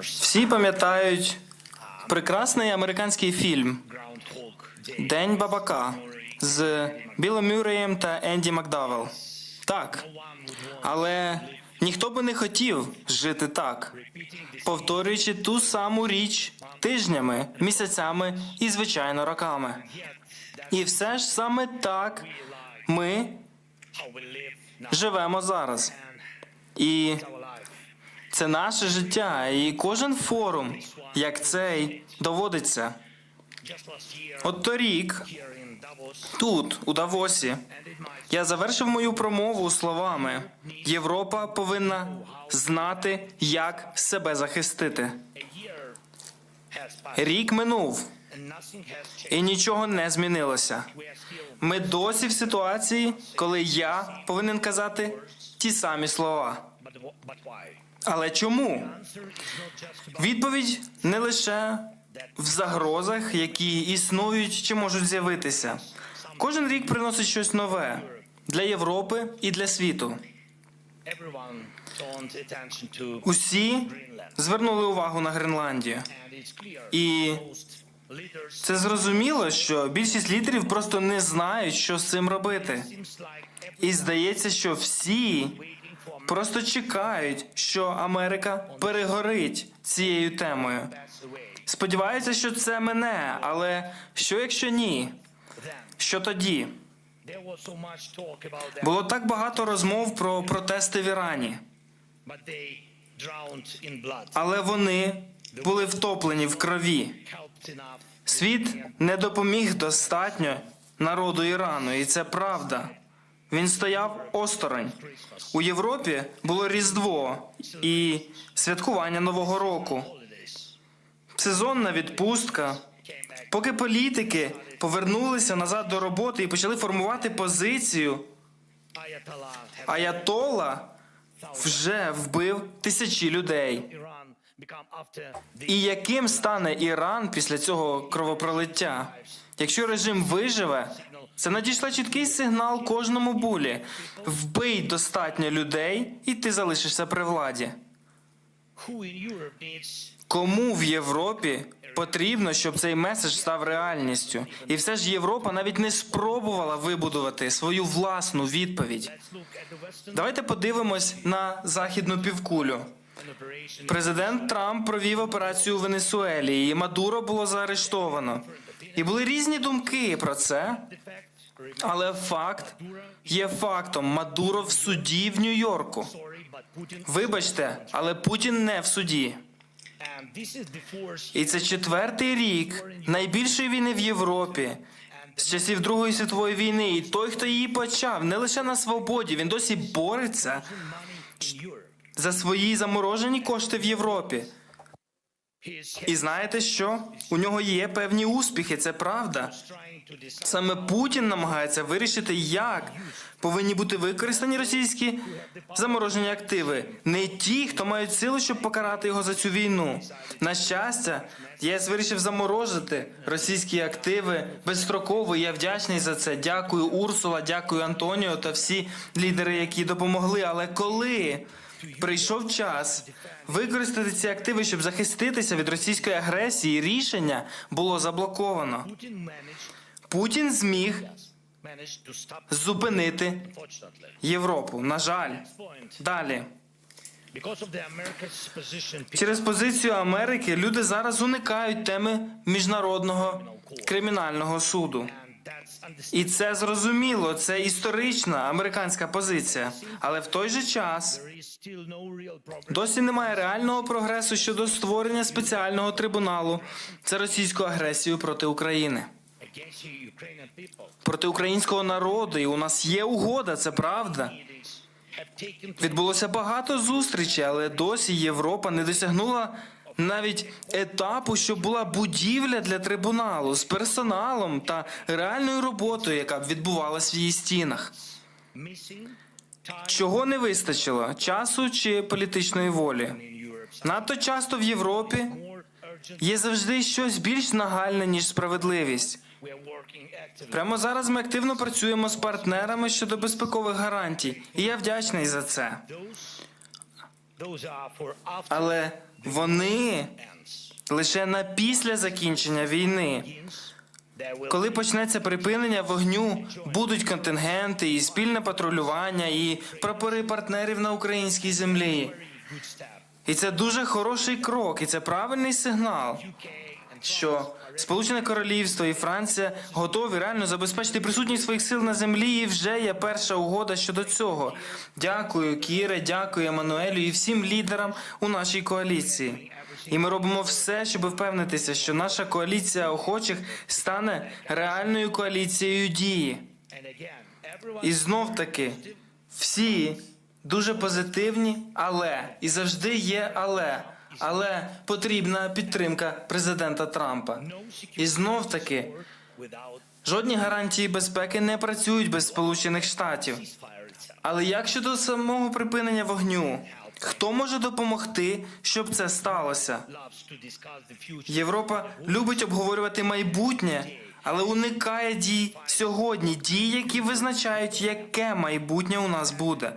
Всі пам'ятають прекрасний американський фільм День бабака з Білом Мюреєм та Енді Макдавел. Так, але ніхто би не хотів жити так, повторюючи ту саму річ тижнями, місяцями і, звичайно, роками. І все ж саме так ми живемо зараз. І. це наше життя. І кожен форум, як цей, доводиться. От торік, тут, у Давосі, я завершив мою промову словами: Європа повинна знати, як себе захистити. Рік минув, і нічого не змінилося. Ми досі в ситуації, коли я повинен казати ті самі слова. Але чому? Відповідь не лише в загрозах, які існують чи можуть з'явитися. Кожен рік приносить щось нове для Європи і для світу. Усі звернули увагу на Гренландію. І це зрозуміло, що більшість лідерів просто не знають, що з цим робити. І здається, що всі просто чекають, що Америка перегорить цією темою. Сподіваються, що це мене, але що якщо ні? Що тоді? Було так багато розмов про протести в Ірані, але вони були втоплені в крові. Світ не допоміг достатньо народу Ірану, і це правда. Він стояв осторонь. У Європі було Різдво і святкування Нового року, сезонна відпустка. Поки політики повернулися назад до роботи і почали формувати позицію, Аятолла вже вбив тисячі людей. І яким стане Іран після цього кровопролиття? Якщо режим виживе, це надійшла чіткий сигнал кожному булі: вбий достатньо людей, і ти залишишся при владі. Кому в Європі потрібно, щоб цей меседж став реальністю? І все ж Європа навіть не спробувала вибудувати свою власну відповідь. Давайте подивимось на західну півкулю. Президент Трамп провів операцію у Венесуелі, і Мадуро було заарештовано. І були різні думки про це, але факт є фактом. Мадуро в суді в Нью-Йорку. Вибачте, але Путін не в суді. І це четвертий рік найбільшої війни в Європі з часів Другої світової війни. І той, хто її почав, не лише на свободі, він досі бореться за свої заморожені кошти в Європі. І знаєте що? У нього є певні успіхи, це правда. Саме Путін намагається вирішити, як повинні бути використані російські заморожені активи. Не ті, хто мають силу, щоб покарати його за цю війну. На щастя, ЄС вирішив заморозити російські активи безстроково. Я вдячний за це. Дякую, Урсула, дякую Антоніо та всі лідери, які допомогли. Але коли прийшов час використати ці активи, щоб захиститися від російської агресії, рішення було заблоковано. Путін зміг зупинити. Європу. На жаль, далі через позицію Америки люди зараз уникають теми міжнародного кримінального суду. І це зрозуміло. Це історична американська позиція. Але в той же час досі немає реального прогресу щодо створення спеціального трибуналу за російську агресію проти України. Проти українського народу, і у нас є угода, це правда. Відбулося багато зустрічей, але досі Європа не досягнула навіть етапу, що була будівля для трибуналу з персоналом та реальною роботою, яка б відбувалась в її стінах. Чого не вистачило? Часу чи політичної волі? Надто часто в Європі є завжди щось більш нагальне, ніж справедливість. Прямо зараз ми активно працюємо з партнерами щодо безпекових гарантій, і я вдячний за це. Але вони лише на після закінчення війни. Коли почнеться припинення вогню, будуть контингенти і спільне патрулювання, і прапори партнерів на українській землі. І це дуже хороший крок, і це правильний сигнал, що Сполучене Королівство і Франція готові реально забезпечити присутність своїх сил на землі. І вже є перша угода щодо цього. Дякую, Кіре, дякую Еммануелю і всім лідерам у нашій коаліції. І ми робимо все, щоб впевнитися, що наша коаліція охочих стане реальною коаліцією дії. І знов таки, всі дуже позитивні, але і завжди є але. Але потрібна підтримка президента Трампа. І знов таки, жодні гарантії безпеки не працюють без Сполучених Штатів. Але як щодо самого припинення вогню, хто може допомогти, щоб це сталося? Європа любить обговорювати майбутнє, але уникає дій сьогодні, дій, які визначають, яке майбутнє у нас буде.